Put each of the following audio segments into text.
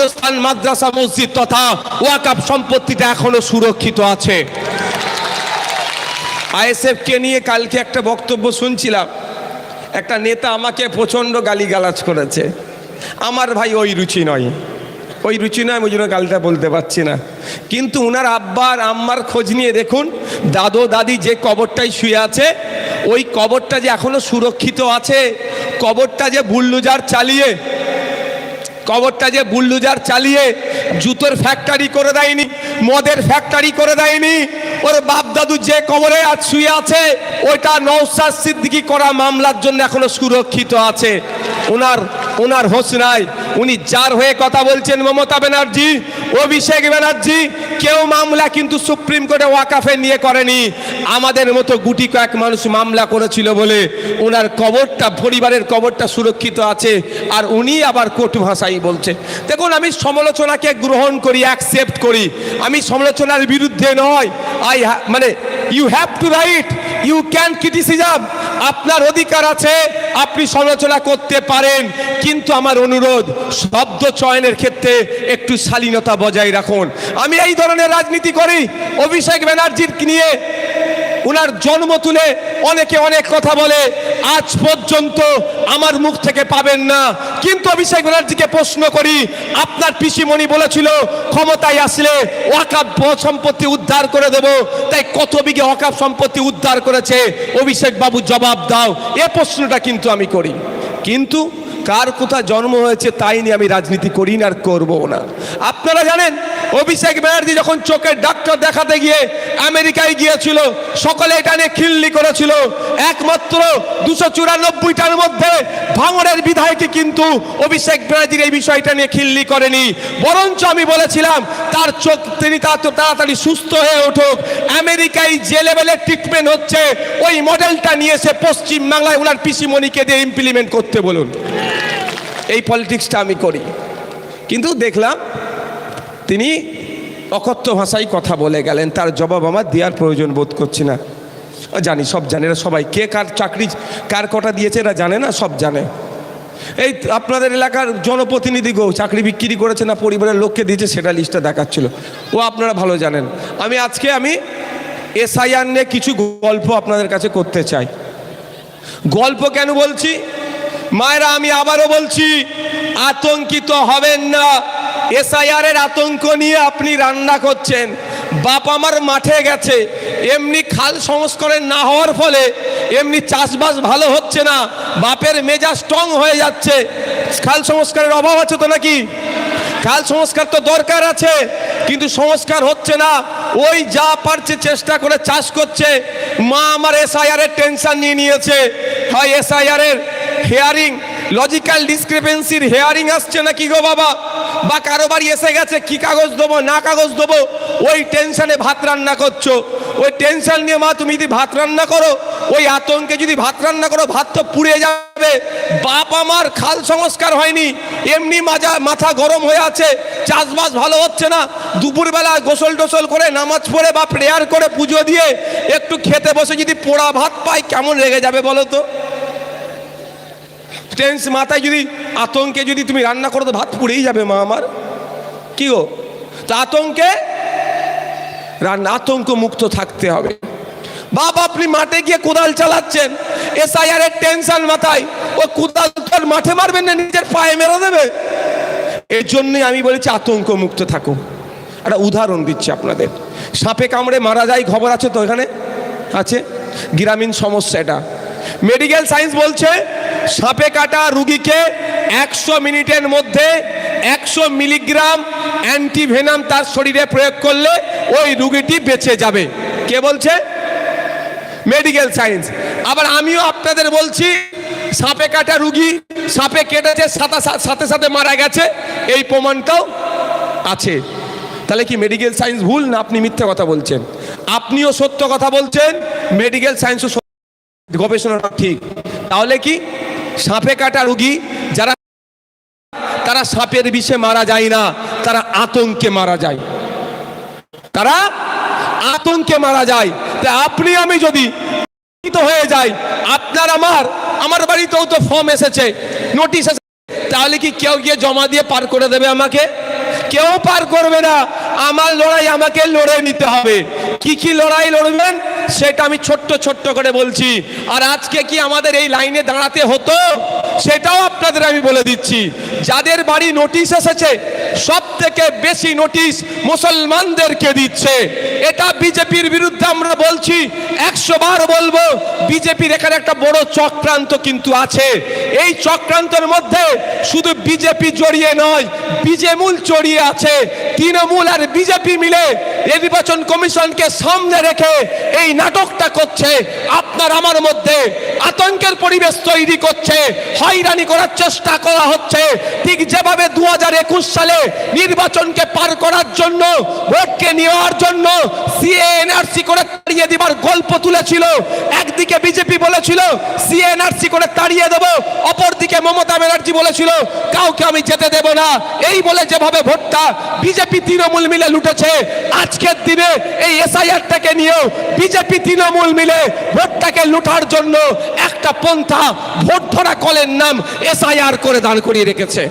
কবরস্থান মাদ্রাসা মসজিদ তথা ওয়াকাপ সম্পত্তিটা এখনও সুরক্ষিত আছে। আইএসএফ কে নিয়ে কালকে একটা বক্তব্য শুনছিলাম। একটা নেতা আমাকে প্রচণ্ড গালিগালাজ করেছে। আমার ভাই ওই রুচি নয়। ওই রুচি নয় ওই জন্য গালিটা বলতে পারছি না। কিন্তু উনার আব্বার আম্মার খোঁজ নিয়ে দেখুন, দাদু দাদি যে কবরটাই শুয়ে আছে, ওই কবরটা যে এখনও সুরক্ষিত আছে, কবরটা যে বুল্লুজার চালিয়ে কবরটা যে বুল্লুজার চালিয়ে জুতোর ফ্যাক্টরি করে দেয়নি, মদের ফ্যাক্টরি করে দেয়নি, ওর বাপ দাদু যে কবরে আজ শুয়ে আছে, ওইটা নৌসাদ সিদ্দিকি করা মামলার জন্য এখনও সুরক্ষিত আছে। ওনার ওনার হোস নাই। উনি যার হয়ে কথা বলছেন মমতা ব্যানার্জি অভিষেক ব্যানার্জি, কেউ মামলা কিন্তু সুপ্রিম কোর্টে ওয়াকাফে নিয়ে করেনি। আমাদের মতো গুটি কয়েক মানুষ মামলা করেছিল বলে ওনার কবরটা, পরিবারের কবরটা সুরক্ষিত আছে, আর উনি আবার কোর্ট ভাষাই বলছে। দেখুন, আমি সমালোচনাকে গ্রহণ করি অ্যাকসেপ্ট করি। আমি সমালোচনার বিরুদ্ধে নয়। আই মানে you have to right you can criticism আপনার অধিকার আছে, আপনি সমালোচনা করতে পারেন। কিন্তু আমার অনুরোধ, শব্দ চয়নের ক্ষেত্রে একটু শালীনতা বজায় রাখুন। আমি এই ধরনের রাজনীতি করি। অভিষেক ব্যানার্জির নিয়ে উনার জন্ম তুলে অনেকে অনেক কথা বলে, আজ পর্যন্ত আমার মুখ থেকে পাবেন না। কিন্তু অভিষেক ব্যানার্জিকে প্রশ্ন করি, আপনার পিসিমণি বলেছিল, ক্ষমতায় আসলে ওয়াকাপ সম্পত্তি উদ্ধার করে দেব, তাই কত বিঘে ওয়াকাপ সম্পত্তি উদ্ধার করেছে? অভিষেক বাবু জবাব দাও, এ প্রশ্নটা কিন্তু আমি করি। কিন্তু কার কোথায় জন্ম হয়েছে তাই নিয়ে আমি রাজনীতি করি না আর করব না। আপনারা জানেন, অভিষেক ব্যানার্জি যখন চোখের ডাক্তার দেখাতে গিয়ে আমেরিকায় গিয়েছিল, সকলে এটা নিয়ে খিল্লি করেছিল। একমাত্র দুশো চুরানব্বইটার মধ্যে ভাঙড়ের বিধায়কে কিন্তু অভিষেক ব্যানার্জির এই বিষয়টা নিয়ে খিল্লি করেনি। বরঞ্চ আমি বলেছিলাম, তার চোখ তিনি তো তাড়াতাড়ি সুস্থ হয়ে উঠুক। আমেরিকায় যে লেভেলের ট্রিটমেন্ট হচ্ছে, ওই মডেলটা নিয়ে এসে পশ্চিম বাংলায় ওনার পিসিমণিকে দিয়ে ইমপ্লিমেন্ট করতে বলুন। এই পলিটিক্সটা আমি করি। কিন্তু দেখলাম তিনি অকথ্য ভাষায় কথা বলে গেলেন। তার জবাব আমার দেওয়ার প্রয়োজন বোধ করছি না। জানি, সব জানে এরা সবাই। কে কার চাকরি, কার কটা দিয়েছে এরা জানে না, সব জানে। এই আপনাদের এলাকার জনপ্রতিনিধি গো, চাকরি বিক্রি করেছে না, পরিবারের লোককে দিয়েছে, সেটা লিস্টটা দেখাচ্ছিল। ও আপনারা ভালো জানেন। আমি আজকে আমি এসআইআর নিয়ে কিছু গল্প আপনাদের কাছে করতে চাই। গল্প কেন বলছি? মায়েরা, আমি আবারও বলছি, আতঙ্কিত হবেন না। এসআইআর এর আতঙ্ক নিয়ে আপনি রান্না করছেন। বাপ আমার মাঠে গেছে। এমনি খাল সংস্করণ না হওয়ার ফলে এমনি চাষবাস ভালো হচ্ছে না। বাপের মেজাজ স্ট্রং হয়ে যাচ্ছে। খাল সংস্কারের অভাব আছে তো নাকি? খাল সংস্কার তো দরকার আছে, কিন্তু সংস্কার হচ্ছে না। ওই যা পারছে চেষ্টা করে চাষ করছে। মা আমার এসআইআর এর টেনশন নিয়ে নিয়েছে। হয় এসআইআর এর হেয়ারিং লজিক্যাল ডিসক্রিপেন্সির হেয়ারিং আসছে নাকি গো বাবা? বা কারও বাড়ি এসে গেছে, কি কাগজ দেবো, না কাগজ দেবো? ওই টেনশনে ভাত রান্না করছ। ওই টেনশন নিয়ে মা, তুমি যদি ভাত রান্না করো, ওই আতঙ্কে যদি ভাত রান্না করো, ভাত তো পুড়ে যাবে। বাপ আমার খাল সংস্কার হয়নি। এমনি মাজা, মাথা গরম হয়ে আছে। চাষবাস ভালো হচ্ছে না। দুপুরবেলা গোসল টোসল করে, নামাজ পড়ে বা প্রেয়ার করে পুজো দিয়ে, একটু খেতে বসে যদি পোড়া ভাত পাই, কেমন লেগে যাবে বলো তো? টেন্স মাথায় যদি আতঙ্কে যদি তুমি রান্না করো তো ভাত পুড়েই যাবে মা আমার। কি গো? তা আতঙ্কে? রান্না আতঙ্ক মুক্ত থাকতে হবে। বাপ আপনি মাঠে গিয়ে কোদাল চালাচ্ছেন এসআইআর এর টেনশন মাথায়। ও কোদাল তো মাঠে মারবেন না, নিজের পায়ে মেরে দেবে। এর জন্যই আমি বলেছি আতঙ্ক মুক্ত থাকুন। একটা উদাহরণ দিচ্ছি আপনাদের। সাপে কামড়ে মারা যায়, খবর আছে তো এখানে? আছে? গ্রামীণ সমস্যা এটা। মেডিকেল সায়েন্স বলছে সাপে কাটা রুগীকে একশো মিনিটের মধ্যে একশো মিলিগ্রাম অ্যান্টিভেনাম তার শরীরে প্রয়োগ করলে ওই রুগীটি বেঁচে যাবে। কে বলছে? Medical science. আবার আমিও আপনাদের বলছি, সাপে কাটা রুগী, সাপে কেটেছে সাথে সাথে মারা গেছে, এই প্রমাণটাও আছে। তাহলে কি মেডিকেল সায়েন্স ভুল না আপনি মিথ্যে কথা বলছেন? আপনিও সত্য কথা বলছেন, মেডিকেল সায়েন্সও গবেষণাটা ঠিক। তাহলে কি সাপে কাটা রুগী, যারা তারা সাপের বিষে মারা যায় না, তারা আতঙ্কে মারা যায়। তারা আতঙ্কে মারা যায়। তা আপনি, আমি যদি হয়ে যাই, আপনার আমার আমার বাড়িতেও তো ফর্ম এসেছে নোটিশ এসেছে, তাহলে কি কেউ গিয়ে জমা দিয়ে পার করে দেবে আমাকে? কেউ পার করবে না। আমার লড়াই আমাকে লড়ে নিতে হবে। কি কি লড়াই লড়বেন? সেটা আমি ছোট্ট ছোট্ট করে বলছি। আর আজকে কি আমাদের এই লাইনে দাঁড়াতে হতো? সেটাও আপনাদের আমি বলে দিচ্ছি। যাদের বাড়ি নোটিশ এসেছে সব থেকে বেশি নোটিশ মুসলমানদেরকে দিচ্ছে। এটা বিজেপির বিরুদ্ধে আমরা বলছি একশো বার বলব, বিজেপির এখানে একটা বড় চক্রান্ত কিন্তু আছে। এই চক্রান্তের মধ্যে শুধু বিজেপি জড়িয়ে নয়, বিজেমূল জড়িয়ে আছে। তৃণমূল আর বিজেপি মিলে নির্বাচন কমিশনকে সামনে রেখে এই নাটকটা করছে, আপনার আমার মধ্যে আতঙ্কের পরিবেশ তৈরি করছে, হয়রানি করার চেষ্টা করা হচ্ছে। ঠিক যেভাবে দু হাজার একুশ সালে নির্বাচনকে পার করার জন্য, ভোটকে নেওয়ার জন্য সিএনআরসি করে তাড়িয়ে দিবার গল্প তুলেছিল। একদিকে বিজেপি বলেছিল সিএনআরসি করে তাড়িয়ে দেব, অপরদিকে মমতা ব্যানার্জি বলেছিল, কাউকে আমি যেতে দেব না। এই বলে যেভাবে ভোটটা বিজেপি তৃণমূল মিলে লুটেছে, আজকের দিনে এই এসআইআরটাকে নিয়েও বিজেপি তৃণমূল মিলে ভোটটাকে লুটার জন্য একটা পন্থা ভোট ধরা কলের নাম এসআইআর করে দাঁড় করিয়ে রেখেছে।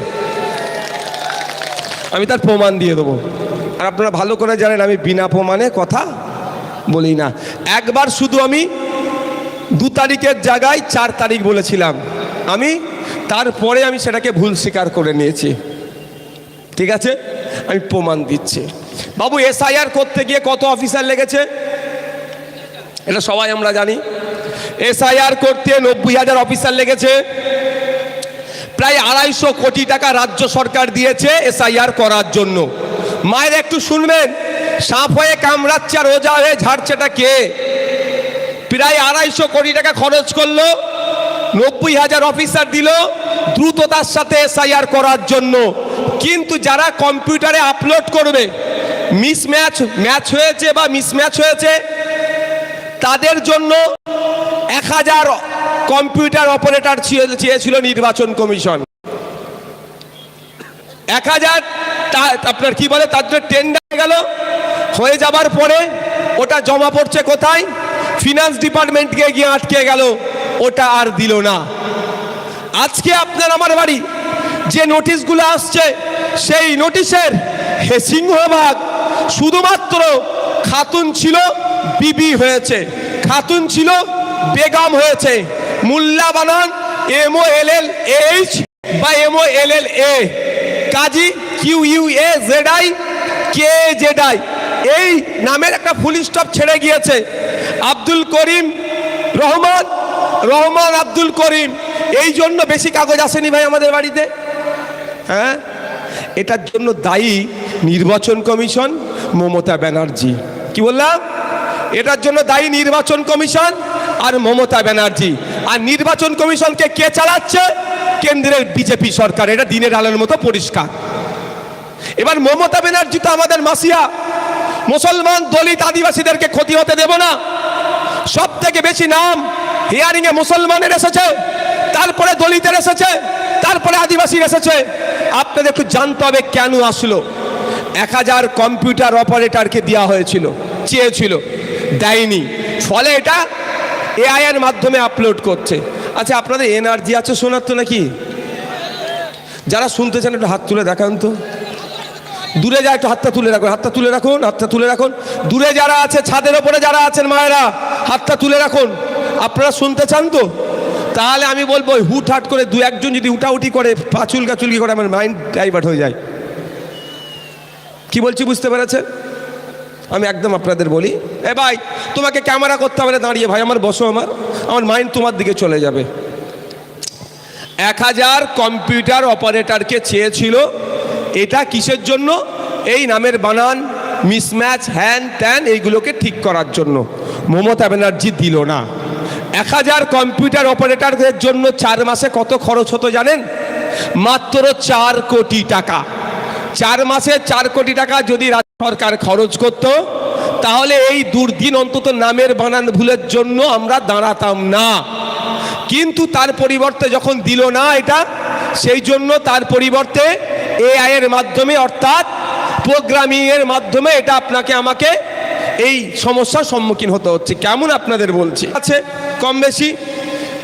আমি তার প্রমাণ দিয়ে দেবো। আর আপনারা ভালো করে জানেন, আমি বিনা প্রমাণে কথা বলি না। একবার শুধু আমি দু তারিখের জায়গায় চার তারিখ বলেছিলাম। আমি তারপরে আমি সেটাকে ভুল স্বীকার করে নিয়েছি। ঠিক আছে? আমি প্রমাণ দিচ্ছি। বাবু, এসআইআর করতে গিয়ে কত অফিসার লেগেছে? এটা সবাই আমরা জানি। এসআইআর করতে নব্বই হাজার অফিসার লেগেছে। প্রায় আড়াইশো কোটি টাকা রাজ্য সরকার দিয়েছে এসআইআর করার জন্য। মায়ের একটু শুনবেন সাপ হয়ে কামড়াচ্ছে আর ওজা হয়ে ঝাড়ছেটা কে? প্রায় আড়াইশো কোটি টাকা খরচ করল, নব্বই হাজার অফিসার দিল, দ্রুততার সাথে এসআইআর করার জন্য। কিন্তু যারা কম্পিউটারে আপলোড করবে মিসম্যাচ ম্যাচ হয়েছে বা মিসম্যাচ হয়েছে তাদের জন্য এক হাজার কম্পিউটার অপারেটর চেয়েছিল নির্বাচন কমিশন। এক হাজার আপনার কি বলে, তার জন্য টেন্ডার গেল। হয়ে যাবার পরে ওটা জমা পড়ছে কোথায়? ফিনান্স ডিপার্টমেন্টকে গিয়ে আটকে গেল, ওটা আর দিল না। আজকে আপনার আমার বাড়ি, যে নোটিশগুলো আসছে, সেই নোটিশের সিংহভাগ শুধুমাত্র খাতুন ছিল বিবি হয়েছে। খাতুন ছিল বেগম হয়েছে। মুল্লা বানান M O L L H বা M O L L A. Kazi Q U A Z I, K Z I. এই নামের একটা ফুল স্টপ ছেড়ে গিয়েছে। আব্দুল করিম রহমান রহমান আব্দুল করিম। এই জন্য বেশি কাগজ আসেনি ভাই আমাদের বাড়িতে। হ্যাঁ? এটার জন্য দায়ী নির্বাচন কমিশন মমতা ব্যানার্জি। কি বললাম? এটার জন্য দায়ী নির্বাচন কমিশন আর মমতা ব্যানার্জি। আর নির্বাচন কমিশনকে কে চালাচ্ছে? কেন্দ্রের বিজেপি সরকার। এটা দিনের আলোর মতো পরিষ্কার। এবার মমতা ব্যানার্জি তো আমাদের মাসিয়া। মুসলমান, দলিত, আদিবাসীদেরকে ক্ষতি হতে দেব না। সব থেকে বেশি নাম হিয়ারিং এ মুসলমানের এসেছে, তারপরে দলিতের এসেছে, তারপরে আদিবাসীর এসেছে। আপনাদের একটু জানতে হবে কেন আসলো। এক হাজার কম্পিউটার অপারেটরকে দেওয়া হয়েছিল, চেয়েছিল, দেয়নি। ফলে এটা এআই এর মাধ্যমে আপলোড করছে। আচ্ছা আপনাদের এনার্জি আছে শোনার তো নাকি? যারা শুনতে চান একটু হাত তুলে দেখান তো। দূরে যা, একটু হাতটা তুলে রাখুন, হাতটা তুলে রাখুন, হাতটা তুলে রাখুন। দূরে যারা আছে, ছাদের ওপরে যারা আছেন মায়েরা, হাতটা তুলে রাখুন। আপনারা শুনতে চান তো? তাহলে আমি বলব, ওই হুট হাট করে দু একজন যদি উঠাউটি করে পাচুল গাচুলকি করে, আমার মাইন্ড ডাইভার্ট হয়ে যায়। কি বলছি বুঝতে পেরেছেন? আমি একদম আপনাদের বলি, এ ভাই, তোমাকে ক্যামেরা করতে হবে দাঁড়িয়ে, ভাই, আমার বসো আমার আমার মাইন্ড তোমার দিকে চলে যাবে। এক হাজার কম্পিউটার অপারেটরকে চেয়েছিল, এটা কিসের জন্য? এই নামের বানান মিসম্যাচ হ্যান ত্যান এইগুলোকে ঠিক করার জন্য। মমতা ব্যানার্জি দিল না। এক হাজার কম্পিউটার অপারেটরদের জন্য চার মাসে কত খরচ হতো জানেন? মাত্র চার কোটি টাকা। চার মাসে চার কোটি টাকা যদি রাজ্য সরকার খরচ করত, তাহলে এই দুর্দিন অন্তত নামের বানান ভুলের জন্য আমরা দাঁড়াতাম না। কিন্তু তার পরিবর্তে যখন দিল না এটা, সেই জন্য তার পরিবর্তে এআই এর মাধ্যমে অর্থাৎ প্রোগ্রামিং এর মাধ্যমে এটা আপনাকে আমাকে এই সমস্যার সম্মুখীন হতে হচ্ছে। কেমন আপনাদের বলছি? আছে, কম বেশি।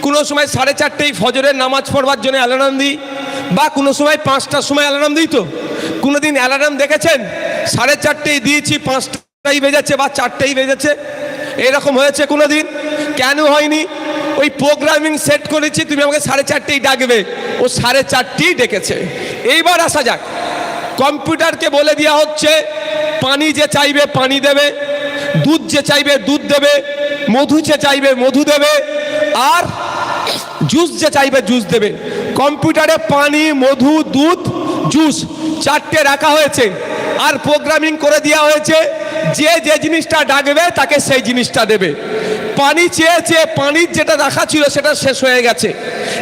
কোনো সময় সাড়ে চারটেই ফজরের নামাজ পড়বার জন্য অ্যালার্ম দিই। বা কোনো সময় পাঁচটার সময় অ্যালার্ম দিত কোনো দিন অ্যালার্ম দেখেছেন? সাড়ে চারটেই দিয়েছি, পাঁচটাই বেজেছে বা চারটেই বেজেছে। এরকম হয়েছে কোনো দিন কেন হয়নি? ওই প্রোগ্রামিং সেট করেছি, তুমি আমাকে সাড়ে চারটেই ডাকবে। ও সাড়ে চারটেই ডেকেছে। এইবার আসা যাক। কম্পিউটারকে বলে দেওয়া হচ্ছে, পানি যে চাইবে পানি দেবে, দুধ যে চাইবে দুধ দেবে, মধু যে চাইবে মধু দেবে, আর জুস যে চাইবে জুস দেবে। কম্পিউটারে পানি, মধু, দুধ, জুস চারটে রাখা হয়েছে। আর প্রোগ্রামিং করে দেওয়া হয়েছে, যে যে জিনিসটা ডাকবে তাকে সেই জিনিসটা দেবে। পানি চেয়ে চেয়ে পানির যেটা রাখা ছিল সেটা শেষ হয়ে গেছে।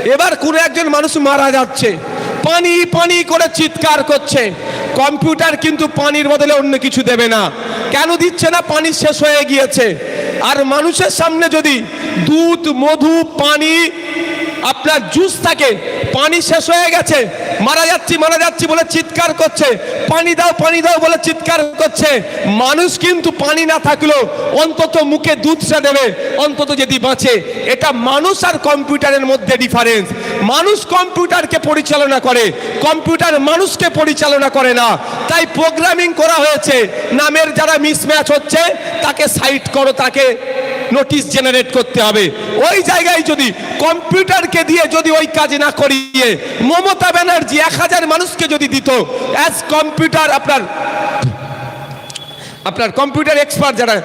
এবার কোনো একজন মানুষ মারা যাচ্ছে। পানি পানি করে চিৎকার করছে। কম্পিউটার কিন্তু পানির বদলে অন্য কিছু দেবে না। কেন দিচ্ছে না? পানি শেষ হয়ে গিয়েছে। আর মানুষের সামনে যদি দুধ, মধু, পানি, আপনার জুস থাকে পানি শেষ হয়ে গেছে। মারা যাচ্ছি মারা যাচ্ছি বলে চিৎকার করছে। পানি দাও পানি দাও বলে চিৎকার করছে। মানুষ কিন্তু পানি না থাকলেও অন্তত মুখে দুধটা দেবে, অন্তত যদি বাঁচে। এটা মানুষ আর কম্পিউটারের মধ্যে ডিফারেন্স মানুষ কম্পিউটারকে পরিচালনা করে, কম্পিউটার মানুষকে পরিচালনা করে না। তাই প্রোগ্রামিং করা হয়েছে। নামের যারা মিসম্যাচ হচ্ছে, তাকে সাইট করো, তাকে নোটিশ জেনারেট করতে হবে। ওই জায়গায় যদি কম্পিউটারকে দিয়ে যদি ওই কাজ না করিয়ে, মমতা ব্যানার্জি এক হাজার মানুষকে যদি দিত অ্যাজ কম্পিউটার আপনার আপনার কম্পিউটার এক্সপার্ট যারা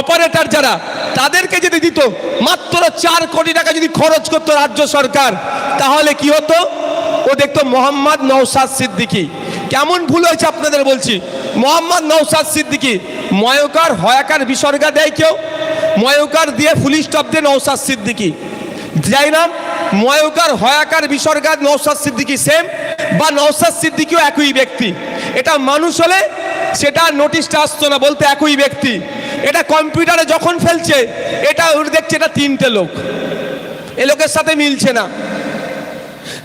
অপারেটর যারা, তাদেরকে যদি দিত, মাত্র চার কোটি টাকা যদি খরচ করতো রাজ্য সরকার, তাহলে কি হতো? ও দেখতো মোহাম্মদ নৌসাদ সিদ্দিকী। কেমন ভুল হয়েছে আপনাদের বলছি? মোহাম্মদ নৌসাদ সিদ্দিকী ময়কার হয়াকার বিসর্গা দেয় কেউ? ময়কার দিয়ে ফুল স্টপ দিয়ে নৌসাদ সিদ্দিকি। যাই নাম? ময়কার হয়াকার বিসর্গা নৌসাদ সিদ্দিকি সেম বা নৌসাদ সিদ্দিকীও একই ব্যক্তি। এটা মানুষ হলে সেটা নোটিশটা আসতো না, বলতে একই ব্যক্তি। এটা কম্পিউটারে যখন ফেলছে, এটা ওর দেখছে এটা তিনটে লোক। এ লোকের সাথে মিলছে না।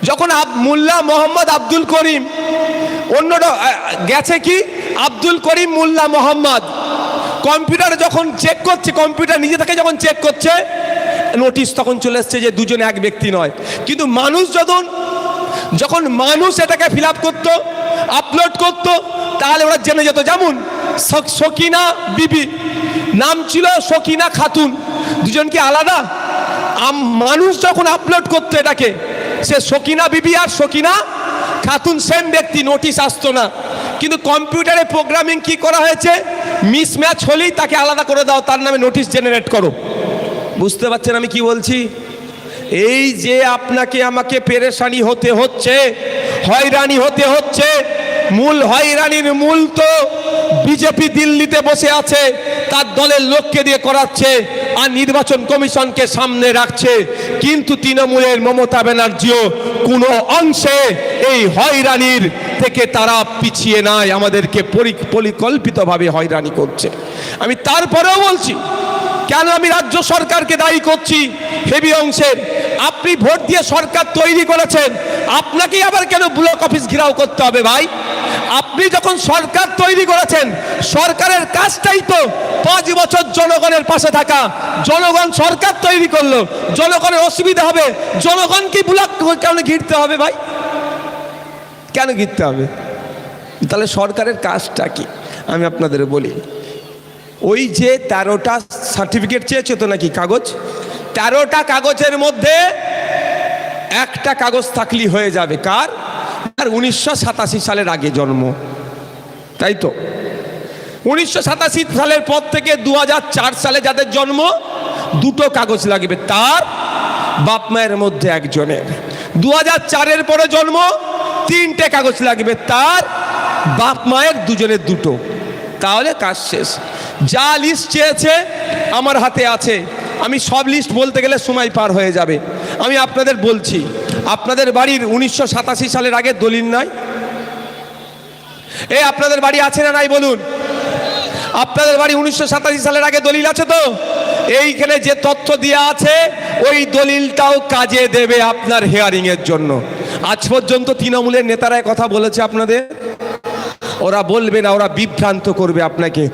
যখন মোল্লা মোহাম্মদ আব্দুল করিম অন্য গেছে কি? আব্দুল করিম মোল্লা মোহাম্মদ। কম্পিউটারে যখন চেক করছে, কম্পিউটার নিজে থেকে যখন চেক করছে নোটিশ তখন চলে এসছে যে দুজনে এক ব্যক্তি নয়। কিন্তু মানুষ যখন যখন মানুষ এটাকে ফিল আপ করতো আপলোড করতো, তাহলে ওরা জেনে যেত, যেমন সকিনা বিবি, নাম ছিল সকিনা খাতুন দুজন কি আলাদা মানুষ যখন আপলোড করতো এটাকে সে সকিনা বিবি আর সকিনা? খাতুন সেম ব্যক্তি নোটিশ আসতো না। কিন্তু কম্পিউটারে প্রোগ্রামিং কি করা হয়েছে? মিসম্যাচ হলেই তাকে আলাদা করে দাও, তার নামে নোটিশ জেনারেট করো। বুঝতে পারছেন আমি কি বলছি? এই যে আপনাকে আমাকে পেরেশানি হতে হচ্ছে, হয়রানি হতে হচ্ছে, মূল হয়রানির মূল তো বিজেপি দিল্লিতে বসে আছে, তার দলের লোককে দিয়ে করাচ্ছে। আর নির্বাচন কমিশনকে সামনে রাখছে। কিন্তু তৃণমূলের মমতা ব্যানার্জিও কোনো অংশে এই হয়রানির থেকে তারা পিছিয়ে নাই, আমাদেরকে পরি- পরিকল্পিতভাবে হয়রানি করছে। আমি তারপরেও বলছি, কেন আমি রাজ্য সরকারকে দায়ী করছি? হেভি অংশের, আপনি ভোট দিয়ে সরকার তৈরি করেছেন, আপনাকেই আবার কেন ব্লক অফিস ঘিরাও করতে হবে ভাই? আপনি যখন সরকার তৈরি করেছেন, সরকারের কাজটাই তো পাঁচ বছর জনগণের পাশে থাকা। জনগণ সরকার তৈরি করল, জনগণের অসুবিধা হবে। জনগণকে ব্লক কেন ঘিরতে হবে ভাই? কেন ঘিরতে হবে? তাহলে সরকারের কাজটা কি? আমি আপনাদের বলি, ওই যে তেরোটা সার্টিফিকেট চেয়েছে তো নাকি কাগজ? তেরোটা কাগজের মধ্যে একটা কাগজ থাকলি হয়ে যাবে। কার? আর উনিশশো সাতাশি সালের আগে জন্ম। তাই তো? উনিশশো সাতাশি সালের পর থেকে দু হাজার চার সালে যাদের জন্ম, দুটো কাগজ লাগবে তার, বাপ মায়ের মধ্যে একজনের। দু চারের পরে জন্ম, তিনটে কাগজ লাগবে তার, বাপ মায়ের দুজনের দুটো। তাহলে কাজ শেষ। যা লিস্ট চেয়েছে আমার হাতে আছে। আমি সব লিস্ট বলতে গেলে সময় পার হয়ে যাবে। আমি আপনাদের বলছি আপনাদের বাড়ির উনিশশো সাতাশি সালের আগে দলিল নাই? এ, আপনাদের বাড়ি আছে না নাই বলুন? আপনাদের বাড়ি উনিশশো সাতাশি সালের আগে দলিল আছে তো? এইখানে যে তথ্য দেওয়া আছে, ওই দলিলটাও কাজে দেবে আপনার হেয়ারিং এর জন্য। আজ পর্যন্ত তৃণমূলের নেতারাই কথা বলেছে আপনাদের। ওরা বলবে না, ওরা বিভ্রান্ত করবে আপনাকে।